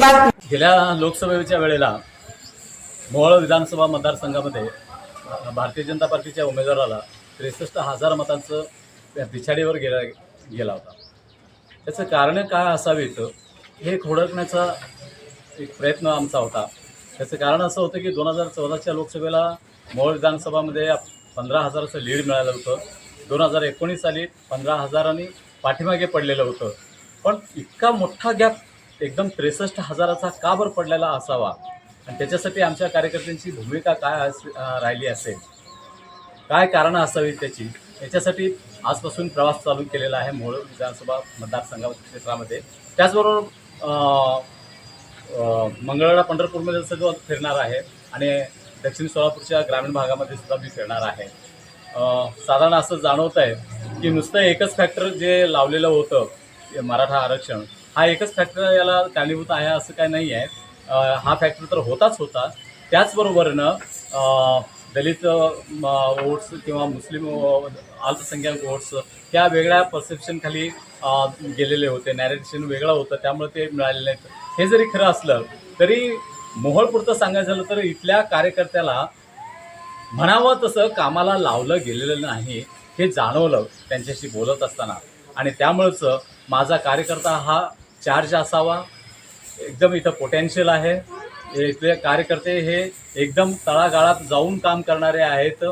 गेल्या लोकसभेच्या वेळेला मोहोळ विधानसभा मतदारसंघामध्ये भारतीय जनता पार्टीच्या उमेदवाराला त्रेसष्ट हजार मतांचं त्या पिछाडीवर गेला गेला होता. त्याचं कारण काय असावीत हे खोडकण्याचा एक प्रयत्न आमचा होता. त्याचं कारण असं होतं की दोन हजार चौदाच्या लोकसभेला मोहोळ विधानसभामध्ये पंधरा हजाराचं लीड मिळालं होतं. दोन हजार एकोणीस साली पंधरा हजारांनी पाठीमागे पडलेलं होतं. पण इतका मोठा गॅप एकदम त्रेसष्ट हजाराचा का बरं पडलेला असावा? आणि त्याच्यासाठी आमच्या कार्यकर्त्यांची भूमिका काय अस राहिली असेल? काय कारणं असावी त्याची? याच्यासाठी आजपासून प्रवास चालू केलेला आहे मोळ विधानसभा मतदारसंघा क्षेत्रामध्ये. त्याचबरोबर मंगळवारा पंढरपूरमध्ये सुद्धा फिरणार आहे आणि दक्षिण सोलापूरच्या ग्रामीण भागामध्ये सुद्धा मी फिरणार आहे. साधारण असं जाणवत आहे की नुसतं एकच फॅक्टर जे लावलेलं होतं मराठा आरक्षण हा एकच फॅक्टर याला कारणीभूत आहे असं काय नाही आहे. हा फॅक्टर तर होताच होता. त्याचबरोबरनं दलित वोट्स किंवा मुस्लिम अल्पसंख्याक वोट्स ह्या वेगळ्या परसेप्शनखाली गेलेले होते. नॅरेशन वेगळं होतं. त्यामुळे ते मिळालेले नाहीत. हे जरी खरं असलं तरी मोहळपुरतं सांगायचं झालं तर इथल्या कार्यकर्त्याला म्हणावं तसं कामाला लावलं गेलेलं नाही हे जाणवलं त्यांच्याशी बोलत असताना. आणि त्यामुळंच माझा कार्यकर्ता हा चार्ज असावा. एकदम इथं पोटेन्शियल आहे. इथले कार्यकर्ते हे एकदम तळागाळात जाऊन काम करणारे आहेत.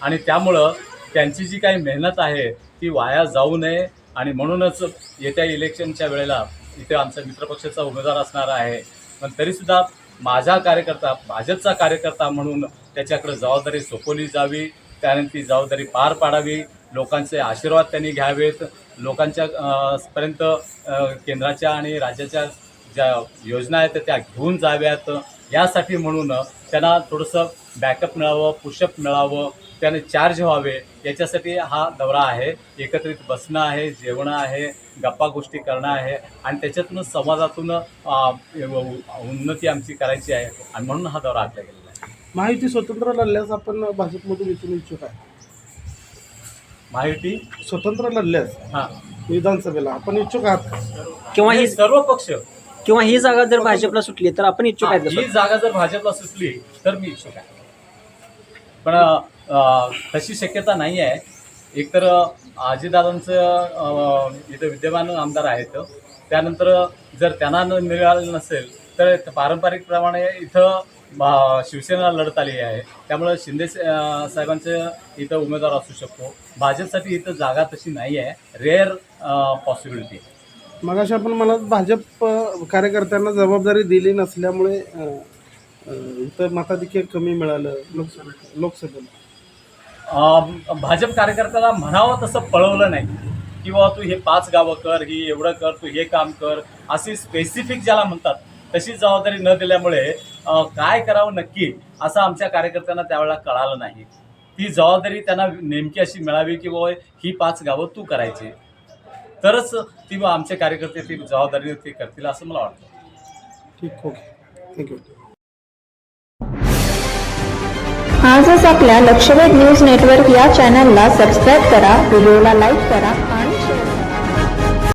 आणि त्यामुळं त्यांची जी काही मेहनत आहे ती वाया जाऊ नये. आणि म्हणूनच येत्या इलेक्शनच्या वेळेला इथे आमचा मित्रपक्षाचा उमेदवार असणार आहे. पण तरीसुद्धा माझा कार्यकर्ता भाजपचा कार्यकर्ता म्हणून त्याच्याकडे जबाबदारी सोपवली जावी. त्याने ती जबाबदारी पार पाडावी. लोकांचे आशीर्वाद त्यांनी घ्यावेत. लोकांच्या पर्यंत केंद्राच्या आणि राज्याच्या ज्या योजना आहेत त्या घेऊन जाव्यात. यासाठी म्हणून त्यांना थोडंसं बॅकअप मिळावं पुशअप मिळावं त्याने चार्ज व्हावे याच्यासाठी हा दौरा आहे. एकत्रित बसणं आहे जेवणं आहे गप्पा गोष्टी करणं आहे आणि त्याच्यातून समाजातून उन्नती आमची करायची आहे आणि म्हणून हा दौरा आखला गेलेला आहे. माहिती स्वतंत्र लढल्यास आपण भाजपमधून इथून इच्छुक आहे माहिती स्वतंत्र लढल्यास हां. विधानसभेला आपण इच्छुक आहात? किंवा ही सर्व पक्ष. किंवा ही जागा जर भाजपला सुटली तर आपण इच्छुक आहेत ही? जागा जर भाजपला सुटली तर मी इच्छुक आहे. पण अं, तशी शक्यता नाही आहे. एकतर आजीदादांचं अं, इथं विद्यमान आमदार आहेत. त्यानंतर जर त्यांना मिळालं नसेल तर पारंपरिकप्रमाणे इथं शिवसेना लढत आली आहे. त्यामुळं शिंदे साहेबांचं इथं उमेदवार असू शकतो. भाजपसाठी इथं जागा तशी नाही आहे. रेअर पॉसिबिलिटी मग अशा आपण मला भाजप कार्यकर्त्यांना जबाबदारी दिली नसल्यामुळे इथं मताधिक्य कमी मिळालं लोकसभे लोकसभेला भाजप कार्यकर्त्याला म्हणावं तसं पळवलं नाही. किंवा तू हे पाच गावं कर ही एवढं कर तू हे काम कर अशी स्पेसिफिक ज्याला म्हणतात तशी जबाबदारी न दिल्यामुळे काय करावं नक्की असं आमच्या कार्यकर्त्यांना त्यावेळेला कळालं नाही. ती जबाबदारी त्यांना नेमकी अशी मिळावी की बाबा ही पाच गावं तू करायची. तरच ती आमचे कार्यकर्ते ती जबाबदारी ते करतील असं मला वाटतं. ठीक ओके. थँक्यू आजच आपल्या लक्षवेध न्यूज नेटवर्क या चॅनलला सबस्क्राईब करा व्हिडिओला लाईक करा.